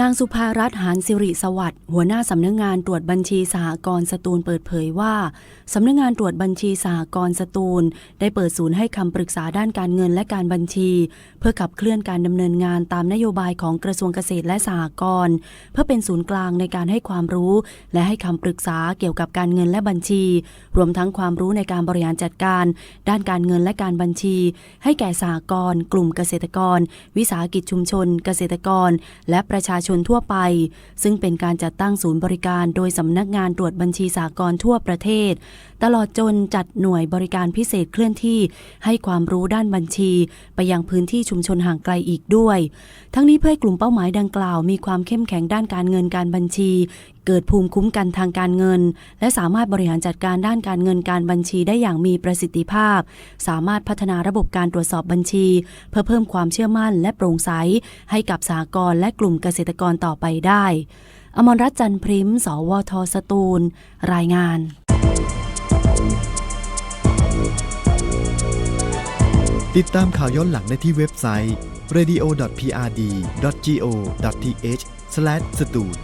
นางสุภารัตน์หานสิริสวัสดิ์หัวหน้าสำนักงงานตรวจบัญชีสหกรณ์สตูลเปิดเผยว่า สำนักงงานตรวจบัญชีสหกรณ์สตูล ได้เปิดศูนย์ให้คำปรึกษาด้านการเงินและการบัญชี เพื่อขับเคลื่อนการดำเนินงานตามนโยบายของกระทรวงเกษตรและสหกรณ์เพื่อเป็นศูนย์กลางในการให้ความรู้ และให้คำปรึกษาเกี่ยวกับการเงินและบัญชี รวมทั้งความรู้ในการบริหารจัดการ ด้านการเงินและการบัญชี ให้แก่สหกรณ์กลุ่มเกษตรกร วิสาหกิจชุมชน เกษตรกร และประชาชนทั่วไป ซึ่งเป็นการจัดตั้งศูนย์บริการโดยสำนักงานตรวจบัญชีสากลทั่วประเทศ ตลอดจนจัดหน่วยบริการพิเศษเคลื่อนที่ ให้ความรู้ด้านบัญชี ไปยังพื้นที่ชุมชนห่างไกลอีกด้วย ทั้งนี้เพื่อกลุ่มเป้าหมายดังกล่าว มีความเข้มแข็งด้านการเงินการบัญชี เกิดภูมิคุ้มกันทางการเงิน และสามารถบริหารจัดการด้านการเงินการบัญชีได้อย่างมีประสิทธิภาพ สามารถพัฒนาระบบการตรวจสอบบัญชี เพื่อเพิ่มความเชื่อมั่นและโปร่งใส ให้กับสหกรณ์และกลุ่มเกษตรกรต่อไปได้ อมรรัตน์จันพริม สวทสตูล รายงานติดตามข่าวย้อนหลังได้ที่เว็บไซต์ radio.prd.go.th/s ตูล